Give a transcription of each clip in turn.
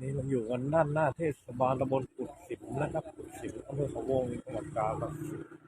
นี่เราอยู่กันด้านหน้าเทศบาลตำบลกุดสิมนะครับกุดสิมอำเภอเขาวงจังหวัดกาฬสินธุ์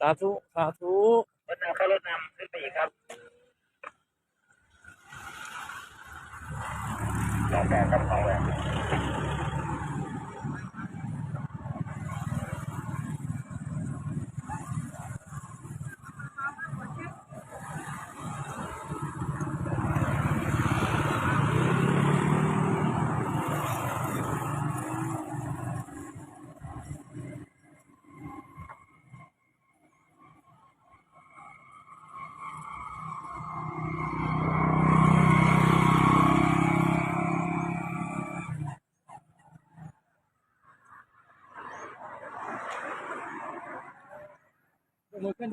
สาธุ สาธุรถนำเข้ารถนำขึ้นไปอีกครับลองแบกกับของแบบ มือขึ้น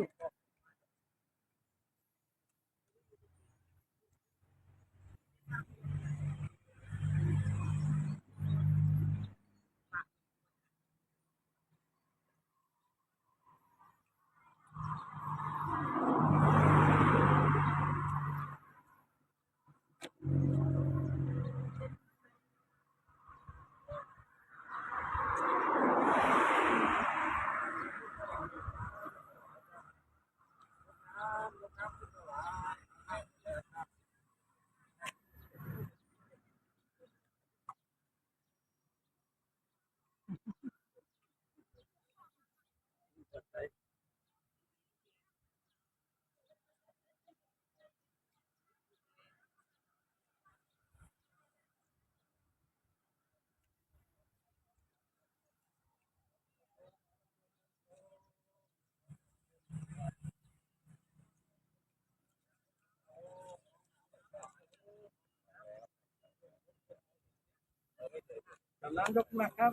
กำลังยกมาครับ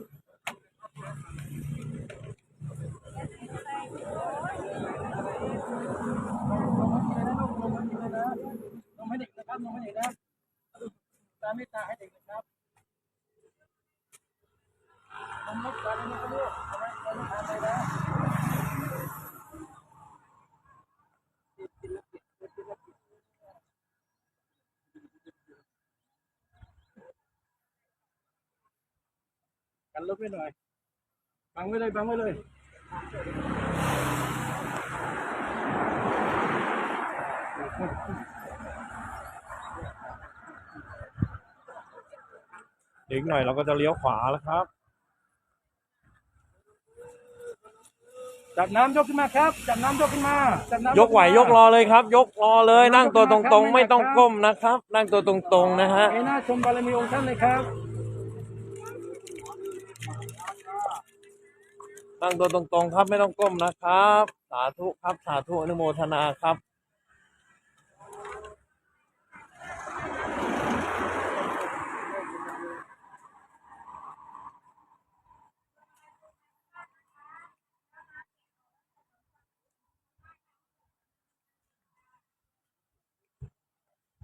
ลงให้เด็กนะครับลงให้เด็กนะตาไม่ตาให้เด็กนะครับลงรถกันนะครับลูกเอาไว้เอาไว้ทานเลยนะกั นรถไว้หน่อย บังไว้เลย บังไว้เลยเดี๋ยวอีกหน่อยเราก็จะเลี้ยวขวาแล้วครับ จับน้ำยกขึ้นมาครับ จับน้ำยกขึ้นมาจับน้ำยกไหวยกรอเลยครับ ยกรอเลย นั่งตัวตรงๆ ไม่ต้องก้มนะครับ นั่งตัวตรงๆนะฮะเอหน้าชมบารมีองค์ท่านเลยครับ นั่งตัวตรงๆครับไม่ต้องก้มนะครับ สาธุครับสาธุอนุโมทนาครับ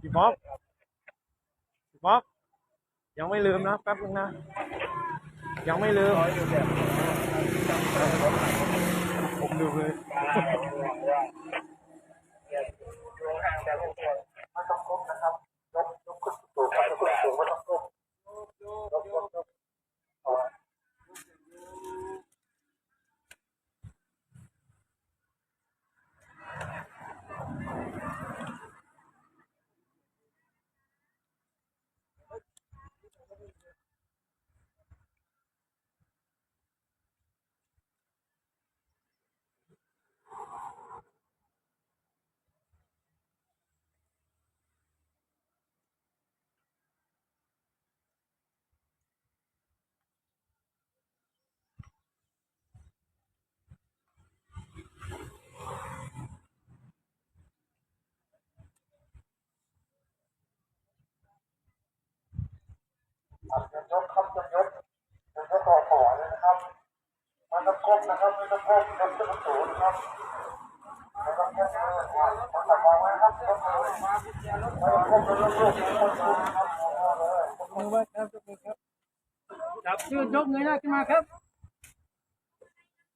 พี่บ๊อบพี่บ๊อบยังไม่ลืมนะแป๊บนึงนะ ยังไม่ลืม ผมดูเลย ไม่ต้องก้มนะครับยกยกขึ้นสูงไม่ต้องก้มไม่ต้องก้มยกยกยก ยกครับจะยกยกต่อต่อเลยนะครับ มันจะก้มนะครับมันจะก้มยกขึ้นสูงนะครับมันจะก้มเลยมันจะมองไว้ครับยกมือมันจะก้มเป็นลูกๆเป็นคนสูงครับมองเลยกมือไว้ครับยกมือครับจับยืดยกเงยหน้าขึ้นมาครับ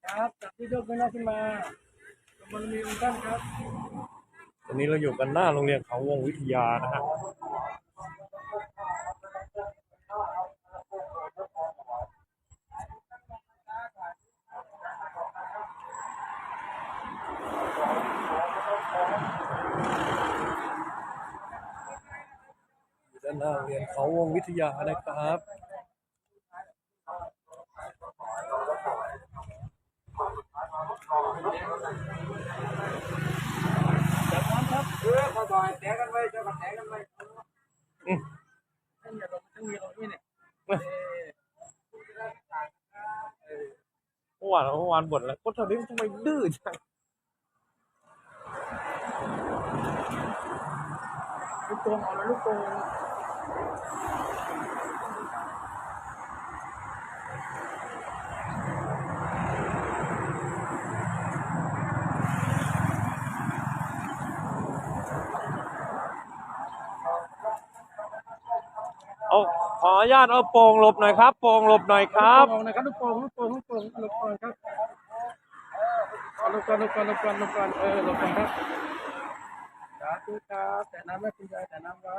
ครับจับยืดยกเงยหน้าขึ้นมามันมีองค์ท่านครับตอนนี้เราอยู่กันหน้าโรงเรียนเขาวงวิทยานะฮะ อยู่ด้าน หน้าโรงเรียนเขาวงวิทยานะครับจับน้ครับเออบ่อยแตะกันไว้เจ้ากับแตะกันไว้อืมอย่าลงทั้งมีลงนี่เนี่ยเมื่อวานเมื่อวานบ่นแล้วก็ทำไมทำไมดื้อจังลูกโป่งเอาแล้วลูกโป่ง เอาขออนุญาตเอาโป่งหลบหน่อยครับโป่งหลบหน่อยครับลูกโป่งนะครับลูกโป่งลูกโป่งลูกโป่งลูกโป่งครับเอาลูกก่อนลูกก่อนลูกก่อนลูกก่อนเออลูกก่อนครับสาธุครับแต่น้ำไม่คุณยายแต่น้ำไว้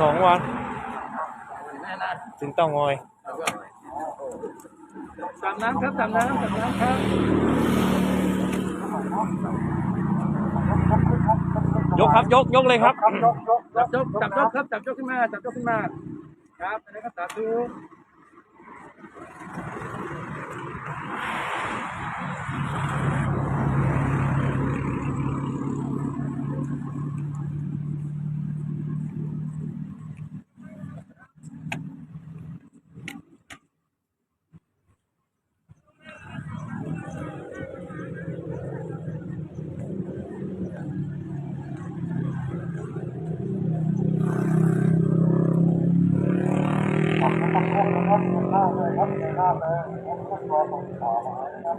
สองวันแน่นอนถึงเตางอยตามน้ำครับตามน้ำตามน้ำครับ ยกครับยกยกเลยครับครับยกยกจับยกจับยกครับจับยกขึ้นมาจับยกขึ้นมา ครับอันนี้ก็สาธุ ครับนะครับหน้าเลยครับหน้าเลยยกขึ้นรอตรงขาไว้นะครับ